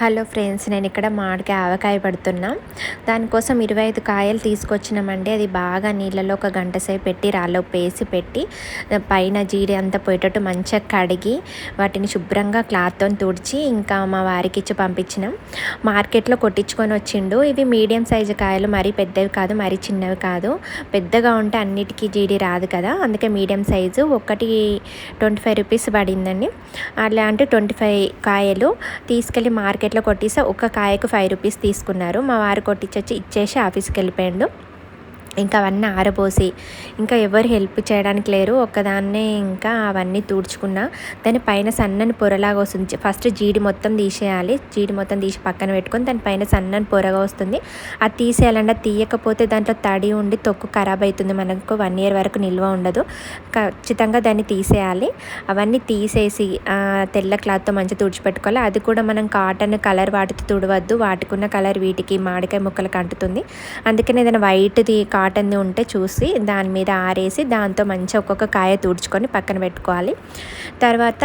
Hello friends నేను ఇక్కడ మామిడికాయ ఆవకాయ పడుతున్నా. దానికోసం ఇరవై ఐదు కాయలు తీసుకొచ్చినామండి. అది బాగా నీళ్ళలో ఒక గంట సేపు పెట్టి రాళ్ళు పేసి పెట్టి పైన జీడి అంతా పోయేటట్టు మంచిగా కడిగి వాటిని శుభ్రంగా క్లాత్తో తుడిచి ఇంకా మా వారికి ఇచ్చి పంపించినాం. మార్కెట్లో కొట్టించుకొని వచ్చిండు. ఇవి మీడియం సైజు కాయలు మరీ పెద్దవి కాదు మరీ చిన్నవి కాదు. పెద్దగా ఉంటే అన్నిటికీ జీడి రాదు కదా. అందుకే మీడియం సైజు. ఒకటి ట్వంటీ ఫైవ్ రూపీస్ పడిందండి. అలా అంటే ట్వంటీ ఫైవ్ కాయలు తీసుకెళ్ళి మార్కెట్ మార్కెట్లో కొట్టేసి ఒక్క కాయకు ఫైవ్ రూపీస్ తీసుకున్నారు. మా వారు కొట్టించొచ్చి ఇచ్చేసి ఆఫీస్కి వెళ్ళిపోయాడు. ఇంకా అవన్నీ ఆరబోసి ఇంకా ఎవరు హెల్ప్ చేయడానికి లేరు. ఒక్కదాన్నే ఇంకా అవన్నీ తూడ్చుకున్నా. దాని పైన సన్నని పొరలాగా వస్తుంది. ఫస్ట్ జీడి మొత్తం తీసేయాలి. జీడి మొత్తం తీసి పక్కన పెట్టుకొని దాని పైన సన్నని పొరగా వస్తుంది. అది తీసేయాలంటే తీయకపోతే దాంట్లో తడి ఉండి తొక్కు ఖరాబ్ అవుతుంది. మనకు వన్ ఇయర్ వరకు నిల్వ ఉండదు. ఖచ్చితంగా దాన్ని తీసేయాలి. అవన్నీ తీసేసి తెల్ల క్లాత్తో మంచిగా తుడిచిపెట్టుకోవాలి. అది కూడా మనం కాటన్ కలర్ వాటితో తుడవద్దు. వాటికున్న కలర్ వీటికి మామిడికాయ ముక్కలకు అంటుతుంది. అందుకని ఏదైనా వైట్ది కాటన్ కాటన్ది ఉంటే చూసి దాని మీద ఆరేసి దాంతో మంచిగా ఒక్కొక్క కాయ తుడుచుకొని పక్కన పెట్టుకోవాలి. తర్వాత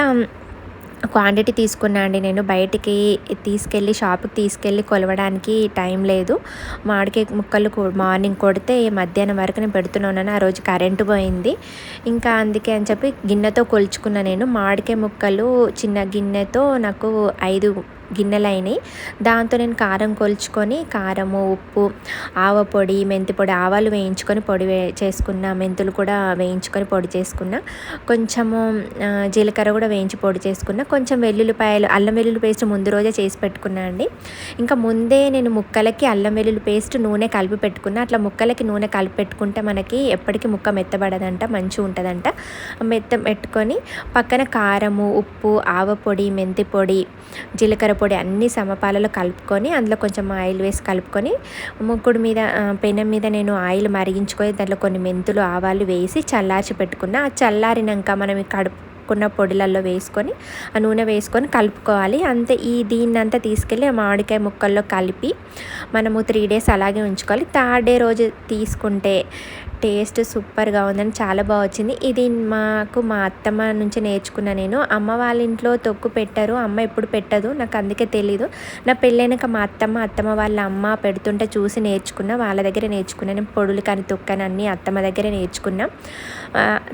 క్వాంటిటీ తీసుకున్నా అండి నేను. బయటికి తీసుకెళ్ళి షాప్కి తీసుకెళ్ళి కొలవడానికి టైం లేదు. మామిడికాయ ముక్కలు మార్నింగ్ కొడితే మధ్యాహ్నం వరకు నేను పెడుతున్నాను ఆ రోజు కరెంటు పోయింది. ఇంకా అందుకే అని చెప్పి గిన్నెతో కొలుచుకున్నా నేను. మామిడికాయ ముక్కలు చిన్న గిన్నెతో నాకు ఐదు గిన్నెలు అయినాయి దాంతో నేను కారం కొలుచుకొని కారము ఉప్పు ఆవ పొడి మెంతి పొడి ఆవాలు వేయించుకొని పొడి వే చేసుకున్న మెంతులు కూడా వేయించుకొని పొడి చేసుకున్న. కొంచెము జీలకర్ర కూడా వేయించి పొడి చేసుకున్న. కొంచెం వెల్లుల్లిపాయలు అల్లం వెల్లుల్లి పేస్ట్ ముందు రోజే చేసి పెట్టుకున్నా అండి. ఇంకా ముందే నేను ముక్కలకి అల్లం వెల్లుల్లి పేస్ట్ నూనె కలిపి పెట్టుకున్నా. అట్లా ముక్కలకి నూనె కలిపి పెట్టుకుంటే మనకి ఎప్పటికీ ముక్క మెత్తబడదంట మంచిగా ఉంటుందంట. మెత్త పెట్టుకొని పక్కన కారము ఉప్పు ఆవ పొడి మెంతి పొడి జీలకర్ర పొడి అన్ని సమపాలలో కలుపుకొని అందులో కొంచెం ఆయిల్ వేసి కలుపుకొని ముక్కుడు మీద పెనం మీద నేను ఆయిల్ మరిగించుకొని దాంట్లో కొన్ని మెంతులు ఆవాలు వేసి చల్లార్చి పెట్టుకున్న. ఆ చల్లారినాక మనం కడుపు కలుపుకున్న పొడిలలో వేసుకొని ఆ నూనె వేసుకొని కలుపుకోవాలి. అంతే ఈ దీన్నంతా తీసుకెళ్ళి ఆ మామిడికాయ ముక్కల్లో కలిపి మనము త్రీ డేస్ అలాగే ఉంచుకోవాలి. థర్డ్ డే రోజు తీసుకుంటే టేస్ట్ సూపర్గా ఉందని చాలా బాగా వచ్చింది. ఇది మాకు మా అత్తమ్మ నుంచి నేర్చుకున్న నేను. అమ్మ వాళ్ళ ఇంట్లో తొక్కు పెట్టరు. అమ్మ ఎప్పుడు పెట్టదు. నాకు అందుకే తెలీదు. నా పెళ్ళైనాక మా అత్తమ్మ అత్తమ్మ వాళ్ళ అమ్మ పెడుతుంటే చూసి నేర్చుకున్నా. వాళ్ళ దగ్గర నేర్చుకున్నా. నేను పొడులు కానీ తొక్కని అన్నీ అత్తమ్మ దగ్గర నేర్చుకున్నా.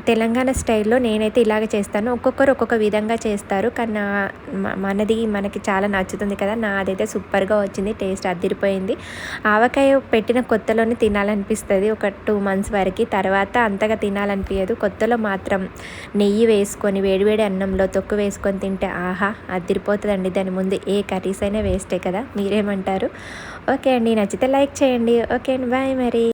తెలంగాణ స్టైల్లో నేనైతే ఇలాగ చేస్తాను. ఒక్కొక్కరు ఒక్కొక్క విధంగా చేస్తారు. కానీ నా మనది మనకి చాలా నచ్చుతుంది కదా. నాదైతే సూపర్గా వచ్చింది. టేస్ట్ అదిరిపోయింది. ఆవకాయ పెట్టిన కొత్తలోనే తినాలనిపిస్తుంది. ఒక టూ మంత్స్ వరకు తర్వాత అంతగా తినాలనిపించదు కొత్తలో మాత్రం నెయ్యి వేసుకొని వేడివేడి అన్నంలో తొక్కు వేసుకొని తింటే ఆహా అదిరిపోతుందండి. దాని ముందు ఏ కర్రీస్ అయినా వేస్టే కదా మీరేమంటారు? ఓకే అండి నచ్చితే లైక్ చేయండి. ఓకే అండి బాయ్ మరి.